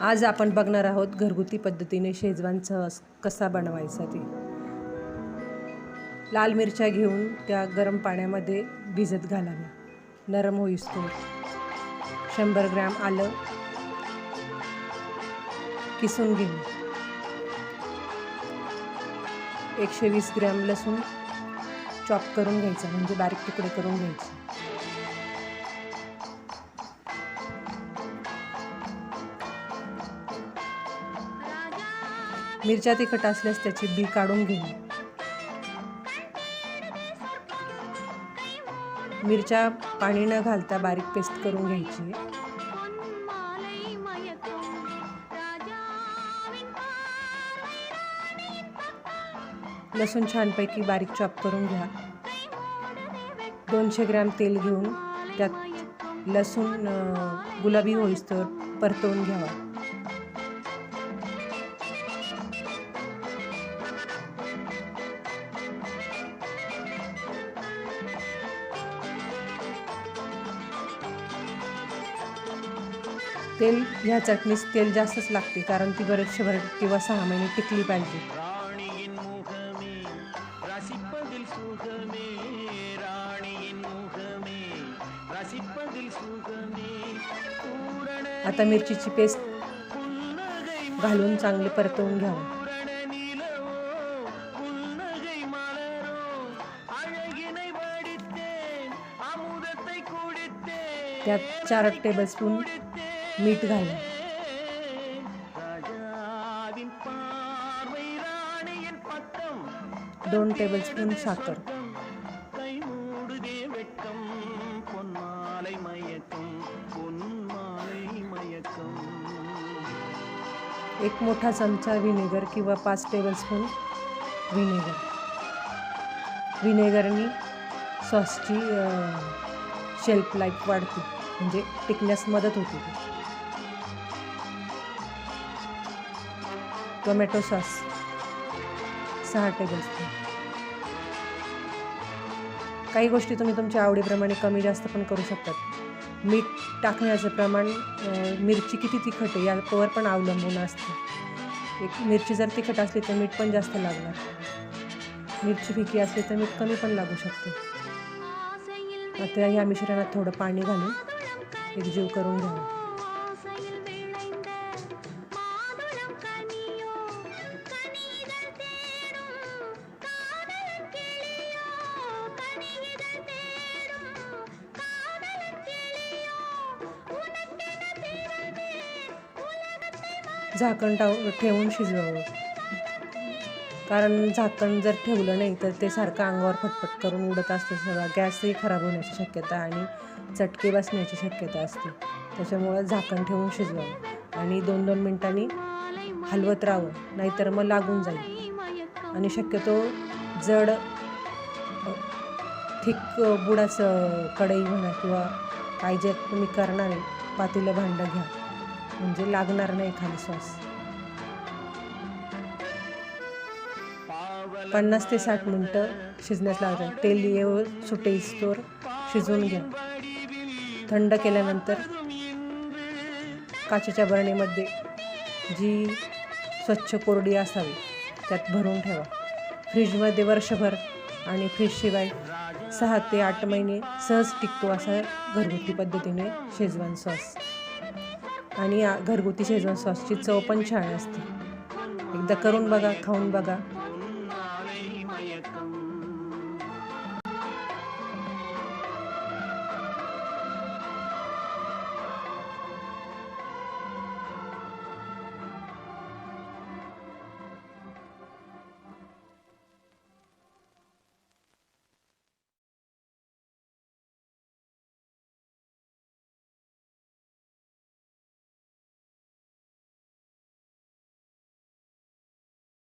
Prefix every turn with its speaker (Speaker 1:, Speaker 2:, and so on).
Speaker 1: आज आपण बघणार आहोत घरगुती पद्धतीने शेजवान सॉस कसा बनवायचा ते. लाल मिरच्या घेऊन त्या गरम पाण्यामध्ये भिजत घालाव्या. नरम होईस्तोवर शंभर ग्रॅम आलं किसून घेणे एकशे वीस ग्रॅम लसूण चॉप करून घ्यायचा म्हणजे बारीक तुकडे करून घ्यायचे. मिरच्या तिखट असल्यास त्याची बी काढून घेणे मिरच्या पाणी न घालता बारीक पेस्ट करून घ्यायची. लसूण छानपैकी बारीक चॉप करून घ्या. दोनशे ग्रॅम तेल घेऊन त्यात लसूण गुलाबी गुलाबी तर परतवून घ्यावा. तेल ह्या चटणीस तेल जास्तच लागते कारण ती बरेच शंभर किंवा सहा महिने टिकली पाहिजे. आता मिरचीची पेस्ट घालून चांगले परतवून घ्यावं. त्यात चार टेबल स्पून मीठ घाला दोन
Speaker 2: टेबल स्पून साखर.
Speaker 1: एक मोठा चमचा व्हिनेगर किंवा पाच टेबलस्पून व्हिनेगर व्हिनेगरनी सॉसची शेल्फ लाईफ वाढते. म्हणजे टिकण्यास मदत होते टोमॅटो सॉस. सहा टेबलस्पून काही गोष्टी तुम्ही तुमच्या आवडीप्रमाणे कमी जास्त पण करू शकतात. मीठ टाकण्याचं प्रमाण मिरची किती तिखट आहे यावर पण अवलंबून असते. एक मिरची जर तिखट असली तर मीठ पण जास्त लागणार. मिरची फिकी असली तर मीठ कमी पण लागू शकते. आता ह्या मिश्रणात थोडं पाणी घालून एकजीव करून घ्यावं झाकण टाव ठेवून शिजवावं. कारण झाकण जर ठेवलं नाही तर ते सारखं अंगावर फटफट करून उडत असतं. सगळं गॅसही खराब होण्याची शक्यता आणि चटके बसण्याची शक्यता असते. त्याच्यामुळं झाकण ठेवून शिजवावं आणि दोन दोन मिनटांनी हलवत राहावं. नाहीतर मग लागून जाईल. आणि शक्यतो जड थिक बुडाचं कढई म्हणा किंवा काय जे तुम्ही करणार आहे पातीलं भांडं घ्या. म्हणजे लागणार नाही खाली सॉस. पन्नास ते साठ मिनटं शिजण्यास लागतात तेल येऊ सुटेस्तोवर शिजवून घ्या. थंड केल्यानंतर काचेच्या बरणीमध्ये जी स्वच्छ कोरडी असावी त्यात भरून ठेवा. फ्रीजमध्ये वर्षभर आणि फ्रीजशिवाय सहा ते आठ महिने सहज टिकतो असा घरगुती पद्धतीने शेजवान सॉस. आणि घरगुती शेजवान सॉसची चव पण छान असते. एकदा करून बघा खाऊन बघा.